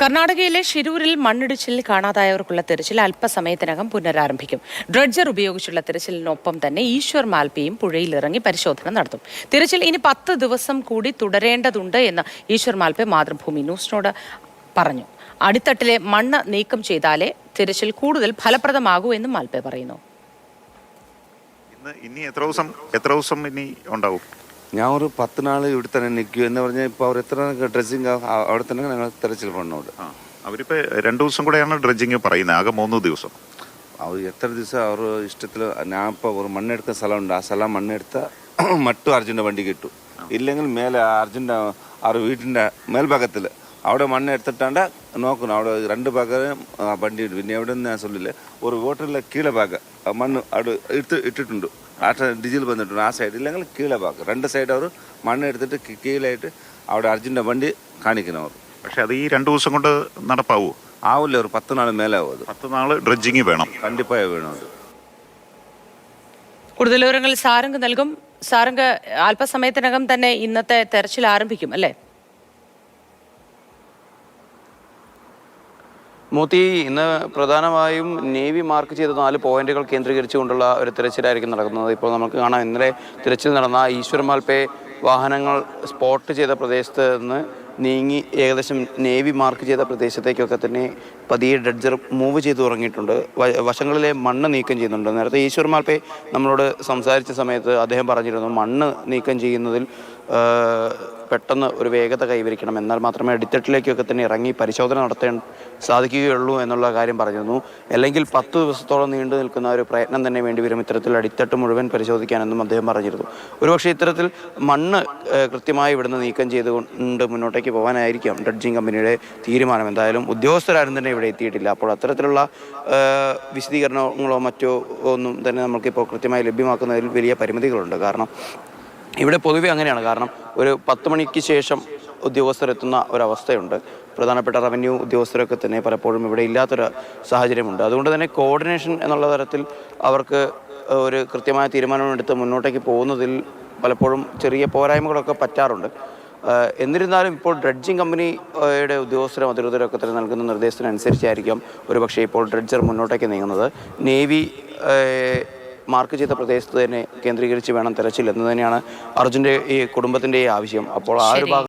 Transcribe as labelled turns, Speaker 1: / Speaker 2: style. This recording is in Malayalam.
Speaker 1: കർണാടകയിലെ ഷിരൂരിൽ മണ്ണിടിച്ചിൽ കാണാതായവർക്കുള്ള തിരച്ചിൽ അല്പസമയത്തിനകം പുനരാരംഭിക്കും. ഡ്രഡ്ജർ ഉപയോഗിച്ചുള്ള തിരച്ചിലിനൊപ്പം തന്നെ ഈശ്വർ മാൽപിയും പുഴയിലിറങ്ങി പരിശോധന നടത്തും. തിരച്ചിൽ ഇനി പത്ത് ദിവസം കൂടി തുടരേണ്ടതുണ്ട് എന്ന് ഈശ്വർ മാൽപെ മാതൃഭൂമി ന്യൂസിനോട് പറഞ്ഞു. അടിത്തട്ടിലെ മണ്ണ് നീക്കം ചെയ്താലേ തിരച്ചിൽ കൂടുതൽ ഫലപ്രദമാകൂ എന്നും മാൽപ്പെ പറയുന്നു.
Speaker 2: ഇനി എത്ര ദിവസം എത്ര ദിവസം ഇനി ഉണ്ടാവും?
Speaker 3: ഞാൻ ഒരു പത്ത് നാൾ ഇവിടെ തന്നെ നിൽക്കൂ എന്ന് പറഞ്ഞാൽ ഇപ്പോൾ അവർ എത്ര ഡ്രസ്സിങ് അവിടെ തന്നെ ഞങ്ങൾ തെരച്ചിൽ
Speaker 2: പണ്ണോട് അവരിപ്പോൾ രണ്ട് ദിവസം കൂടെയാണ് ഡ്രഡ്ജിങ് പറയുന്നത്. ആകെ മൂന്ന് ദിവസം.
Speaker 3: അവർ എത്ര ദിവസം അവർ ഇഷ്ടത്തിൽ ഞാൻ ഇപ്പോൾ ഒരു മണ്ണെടുത്ത സ്ഥലമുണ്ട്. ആ സ്ഥലം മണ്ണെടുത്ത മട്ടു അർജുന്റെ വണ്ടി കിട്ടും. ഇല്ലെങ്കിൽ മേലെ അർജുന്റെ അവർ വീട്ടിന്റെ മേൽഭാഗത്തിൽ അവിടെ മണ്ണ് എടുത്തിട്ടാണ്ട് നോക്കണം. അവിടെ രണ്ട് ഭാഗം വണ്ടി പിന്നെ എവിടെ നിന്ന് ഞാൻ ചൊല്ലില്ല? ഒരു ഹോട്ടലിലെ കീഴഭാഗം മണ്ണ് അവിടെ ഇട്ട് ഇട്ടിട്ടുണ്ട്. ഡിജിൽ വന്നിട്ടുണ്ട്. ആ സൈഡ് ഇല്ലെങ്കിൽ കീഴെ ഭാഗം രണ്ട് സൈഡ് അവർ മണ്ണ് എടുത്തിട്ട് കീഴിലായിട്ട് അവിടെ അർജുന്റെ വണ്ടി കാണിക്കണം അവർ.
Speaker 2: പക്ഷെ അത് ഈ രണ്ട് ദിവസം കൊണ്ട് നടപ്പാവൂ?
Speaker 3: ആവില്ല ഒരു പത്ത് നാൾ മേലെ ആവും അത്.
Speaker 2: പത്ത് നാൾ ഡ്രഡ്ജിങ് വേണം.
Speaker 3: കണ്ടിപ്പായ വേണം അത്.
Speaker 1: കൂടുതൽ വിവരങ്ങൾ സാരംഗ് നൽകും. സാരംഗ് അല്പസമയത്തിനകം തന്നെ ഇന്നത്തെ തെരച്ചിൽ ആരംഭിക്കും അല്ലേ?
Speaker 4: മൂത്തി ഇന്ന് പ്രധാനമായും നേവി മാർക്ക് ചെയ്ത നാല് പോയിന്റുകൾ കേന്ദ്രീകരിച്ചുകൊണ്ടുള്ള ഒരു തിരച്ചിലായിരിക്കും നടക്കുന്നത്. ഇപ്പോൾ നമുക്ക് കാണാം ഇന്നലെ തിരച്ചിൽ നടന്ന ഈശ്വരമാൽപേ വാഹനങ്ങൾ സ്പോട്ട് ചെയ്ത പ്രദേശത്ത് നിന്ന് നീങ്ങി ഏകദേശം നേവി മാർക്ക് ചെയ്ത പ്രദേശത്തേക്കൊക്കെ തന്നെ പതിയെ ഡഡ്ജർ മൂവ് ചെയ്തു തുടങ്ങിയിട്ടുണ്ട്. വശങ്ങളിലെ മണ്ണ് നീക്കം ചെയ്യുന്നുണ്ട്. നേരത്തെ ഈശ്വർ മാൽപേ നമ്മളോട് സംസാരിച്ച സമയത്ത് അദ്ദേഹം പറഞ്ഞിരുന്നു മണ്ണ് നീക്കം ചെയ്യുന്നതിൽ പെട്ടെന്ന് ഒരു വേഗത കൈവരിക്കണം. എന്നാൽ മാത്രമേ അടിത്തട്ടിലേക്കൊക്കെ തന്നെ ഇറങ്ങി പരിശോധന നടത്താൻ സാധിക്കുകയുള്ളൂ എന്നുള്ള കാര്യം പറഞ്ഞിരുന്നു. അല്ലെങ്കിൽ പത്ത് ദിവസത്തോളം നീണ്ടു നിൽക്കുന്ന ഒരു പ്രയത്നം തന്നെ വേണ്ടി വരും ഇത്തരത്തിൽ അടിത്തട്ട് മുഴുവൻ പരിശോധിക്കാനെന്നും അദ്ദേഹം പറഞ്ഞിരുന്നു. ഒരുപക്ഷെ ഇത്തരത്തിൽ മണ്ണ് കൃത്യമായി ഇവിടുന്ന് നീക്കം ചെയ്തുകൊണ്ട് മുന്നോട്ടേക്ക് പോകാനായിരിക്കാം ഡഡ്ജിങ് കമ്പനിയുടെ തീരുമാനം. എന്തായാലും ഉദ്യോഗസ്ഥരാരും തന്നെ ഇവിടെ എത്തിയിട്ടില്ല. അപ്പോൾ അത്തരത്തിലുള്ള വിശദീകരണങ്ങളോ മറ്റോ ഒന്നും തന്നെ നമുക്കിപ്പോൾ കൃത്യമായി ലഭ്യമാക്കുന്നതിൽ വലിയ പരിമിതികളുണ്ട്. കാരണം ഇവിടെ പൊതുവെ അങ്ങനെയാണ്. കാരണം ഒരു പത്ത് മണിക്ക് ശേഷം ഉദ്യോഗസ്ഥരെത്തുന്ന ഒരവസ്ഥയുണ്ട്. പ്രധാനപ്പെട്ട റവന്യൂ ഉദ്യോഗസ്ഥരൊക്കെ തന്നെ പലപ്പോഴും ഇവിടെ ഇല്ലാത്തൊരു സാഹചര്യമുണ്ട്. അതുകൊണ്ട് തന്നെ കോർഡിനേഷൻ എന്നുള്ള തരത്തിൽ അവർക്ക് ഒരു കൃത്യമായ തീരുമാനമെടുത്ത് മുന്നോട്ടേക്ക് പോകുന്നതിൽ പലപ്പോഴും ചെറിയ പോരായ്മകളൊക്കെ പറ്റാറുണ്ട്. എന്നിരുന്നാലും ഇപ്പോൾ ഡ്രഡ്ജിങ് കമ്പനിയുടെ ഉദ്യോഗസ്ഥരും അധികൃതരും ഒക്കെ തന്നെ നൽകുന്ന നിർദ്ദേശത്തിനനുസരിച്ചായിരിക്കും ഒരുപക്ഷെ ഇപ്പോൾ ഡ്രഡ്ജർ മുന്നോട്ടേക്ക് നീങ്ങുന്നത്. നേവി മാർക്ക് ചെയ്ത പ്രദേശത്ത് തന്നെ കേന്ദ്രീകരിച്ച് വേണം തെരച്ചിൽ എന്ന് തന്നെയാണ് അർജുന്റെ ഈ കുടുംബത്തിന്റെ ആവശ്യം. അപ്പോൾ ആ ഒരു ഭാഗം